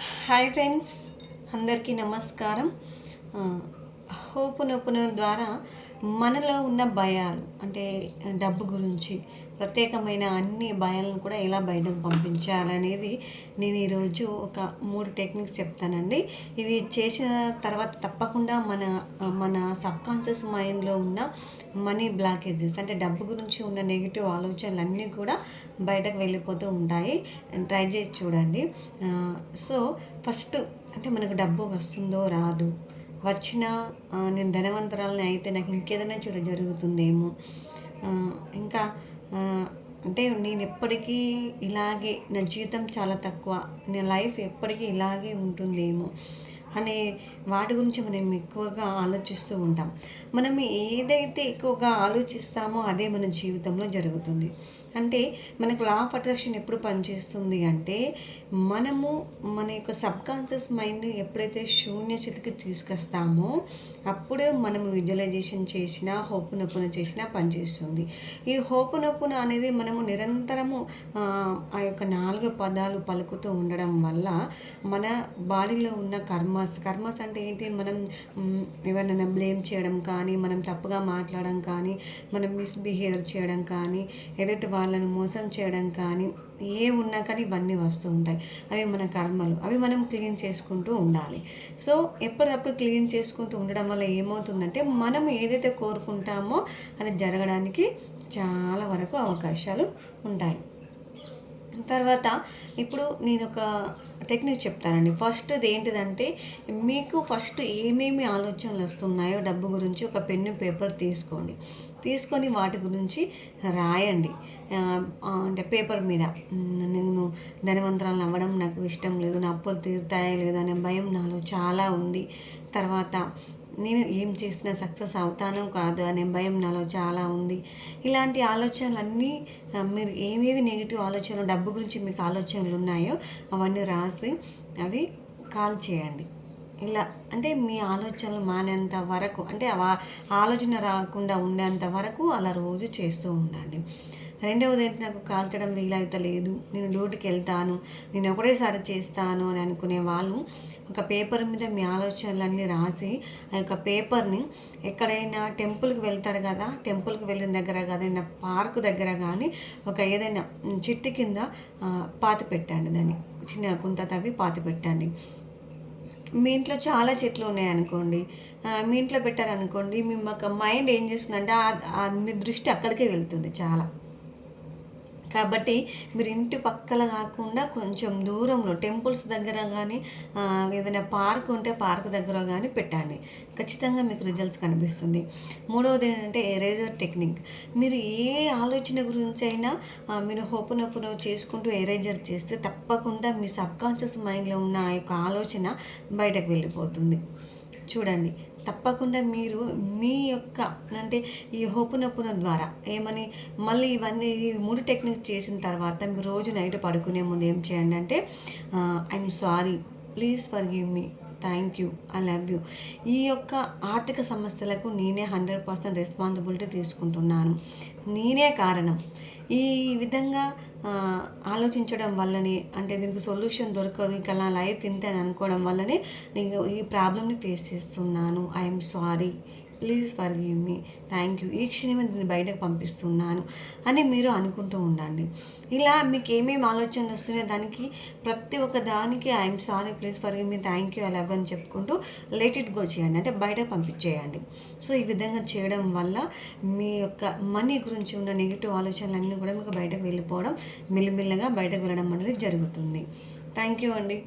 Hi friends అందరికీ నమస్కారం. హోపునొప్పున ద్వారా మనలో ఉన్న భయాలు అంటే డబ్బు గురించి ప్రత్యేకమైన అన్ని భయాలను కూడా ఎలా బయటకు పంపించాలనేది నేను ఈరోజు ఒక మూడు టెక్నిక్స్ చెప్తానండి. ఇవి చేసిన తర్వాత తప్పకుండా మన మన సబ్కాన్షియస్ మైండ్లో ఉన్న మనీ బ్లాకేజెస్ అంటే డబ్బు గురించి ఉన్న నెగిటివ్ ఆలోచనలు అన్నీ కూడా బయటకు వెళ్ళిపోతూ ఉంటాయి. ట్రై చేసి చూడండి. సో ఫస్ట్ అంటే మనకు డబ్బు వస్తుందో రాదు వచ్చిన నేను ధనవంతరాలని అయితే నాకు ఇంకేదైనా చూడ జరుగుతుందేమో. ఇంకా అంటే నేను ఎప్పటికీ ఇలాగే నా జీవితం చాలా తక్కువ. నా లైఫ్ ఎప్పటికీ ఇలాగే ఉంటుందేమో. అనే వాటి గురించి మనం ఎక్కువగా ఆలోచిస్తూ ఉంటాం. మనం ఏదైతే ఎక్కువగా ఆలోచిస్తామో అదే మన జీవితంలో జరుగుతుంది. అంటే మనకు లా ఆఫ్ అట్రాక్షన్ ఎప్పుడు పనిచేస్తుంది అంటే మనము మన యొక్క సబ్కాన్షియస్ మైండ్ ఎప్పుడైతే శూన్య స్థితికి తీసుకొస్తామో అప్పుడే మనం విజువలైజేషన్ చేసిన హోపునొప్పున చేసినా పనిచేస్తుంది. ఈ హోపునొప్పున అనేది మనము నిరంతరము ఆ, యొక్క నాలుగు పదాలు పలుకుతూ ఉండడం వల్ల మన బాడీలో ఉన్న కర్మ కర్మస్ కర్మస్ అంటే ఏంటి మనం ఎవరినైనా బ్లేమ్ చేయడం కానీ మనం తప్పుగా మాట్లాడడం కానీ మనం మిస్బిహేవియర్ చేయడం కానీ ఎదుటి వాళ్ళను మోసం చేయడం కానీ ఏ ఉన్నా కానీ ఇవన్నీ వస్తూ ఉంటాయి. అవి మన కర్మలు. అవి మనం క్లీన్ చేసుకుంటూ ఉండాలి. సో ఎప్పటికప్పుడు క్లీన్ చేసుకుంటూ ఉండడం వల్ల ఏమవుతుందంటే మనం ఏదైతే కోరుకుంటామో అది జరగడానికి చాలా వరకు అవకాశాలు ఉంటాయి. తర్వాత ఇప్పుడు నేను ఒక టెక్నిక్ చెప్తానండి. ఫస్ట్ ఏంటిదంటే మీకు ఫస్ట్ ఏమేమి ఆలోచనలు వస్తున్నాయో డబ్బు గురించి ఒక పెన్ను పేపర్ తీసుకోండి. తీసుకొని వాటి గురించి రాయండి. అంటే పేపర్ మీద. నేను ధనవంతరాలను అవ్వడం నాకు ఇష్టం లేదు నా అప్పులు తీరుతాయా లేదా అనే భయం నాలో చాలా ఉంది. తర్వాత నేను ఏం చేసినా సక్సెస్ అవుతానో కాదు అనే భయం నాలో చాలా ఉంది. ఇలాంటి ఆలోచనలన్నీ మీరు ఏమేమి నెగిటివ్ ఆలోచనలు డబ్బు గురించి మీకు ఆలోచనలు ఉన్నాయో అవన్నీ రాసి అవి కాల్ చేయండి. ఇలా అంటే మీ ఆలోచనలు మానేంత వరకు అంటే ఆలోచన రాకుండా ఉండేంత వరకు అలా రోజు చేస్తూ ఉండండి. రెండవది ఏంటి? నాకు కాల్చడం వీలైతే లేదు. నేను డ్యూటీకి వెళ్తాను. నేను ఒకటేసారి చేస్తాను అని అనుకునే వాళ్ళు ఒక పేపర్ మీద మీ ఆలోచనలన్నీ రాసి ఆ యొక్క పేపర్ని ఎక్కడైనా టెంపుల్కి వెళ్తారు కదా టెంపుల్కి వెళ్ళిన దగ్గర ఏదైనా పార్క్ దగ్గర కానీ ఒక ఏదైనా చెట్టు కింద పాతి పెట్టండి దాన్ని. చిన్న కుంత తవ్వి పాతి పెట్టండి. మీ ఇంట్లో చాలా చెట్లు ఉన్నాయనుకోండి మీ ఇంట్లో పెట్టారనుకోండి మీ ఒక మైండ్ ఏం చేస్తుందంటే మీ దృష్టి అక్కడికే వెళ్తుంది చాలా. కాబట్టి మీరు ఇంటి పక్కల కాకుండా కొంచెం దూరంలో టెంపుల్స్ దగ్గర కానీ ఏదైనా పార్క్ ఉంటే పార్క్ దగ్గర కానీ పెట్టండి. ఖచ్చితంగా మీకు రిజల్ట్స్ కనిపిస్తుంది. మూడవది ఏంటంటే ఎరేజర్ టెక్నిక్. మీరు ఏ ఆలోచన గురించి అయినా మీరు హోపునొప్పును చేసుకుంటూ ఎరేజర్ చేస్తే తప్పకుండా మీ సబ్కాన్షియస్ మైండ్లో ఉన్న ఆ యొక్క ఆలోచన బయటకు వెళ్ళిపోతుంది. చూడండి. తప్పకుండా మీరు మీ యొక్క అంటే ఈ హోపునొప్పున ద్వారా ఏమని మళ్ళీ ఇవన్నీ ఈ మూడు టెక్నిక్స్ చేసిన తర్వాత రోజు నైట్ పడుకునే ముందు ఏం చేయండి అంటే I'm sorry please forgive me thank you. I love you. ఈ యొక్క ఆర్థిక సమస్యలకు నేనే హండ్రెడ్ పర్సెంట్ రెస్పాన్సిబిలిటీ తీసుకుంటున్నాను. నేనే కారణం. ఈ విధంగా ఆలోచించడం వల్లనే అంటే దీనికి సొల్యూషన్ దొరకదు ఇంకా నా లైఫ్ ఇంతే అని అనుకోవడం వల్లనే నేను ఈ ప్రాబ్లమ్ని ఫేస్ చేస్తున్నాను. I'm sorry. Please forgive me. Thank you. ఈ క్షణమే దీన్ని బయటకు పంపిస్తున్నాను అని మీరు అనుకుంటూ ఉండండి. ఇలా మీకు ఏమేమి ఆలోచనలు వస్తున్నాయో దానికి ప్రతి ఒక్క దానికి I'm sorry please forgive me. Thank you అలాగ అని చెప్పుకుంటూ లెట్ ఇట్ గో చేయండి. అంటే బయటకు పంపించేయండి. సో ఈ విధంగా చేయడం వల్ల మీ యొక్క మనీ గురించి ఉన్న నెగిటివ్ ఆలోచనలన్నీ కూడా మీకు బయటకు వెళ్ళిపోవడం మెల్లిమెల్లగా బయటకు వెళ్ళడం అనేది జరుగుతుంది. థ్యాంక్ యూ అండి.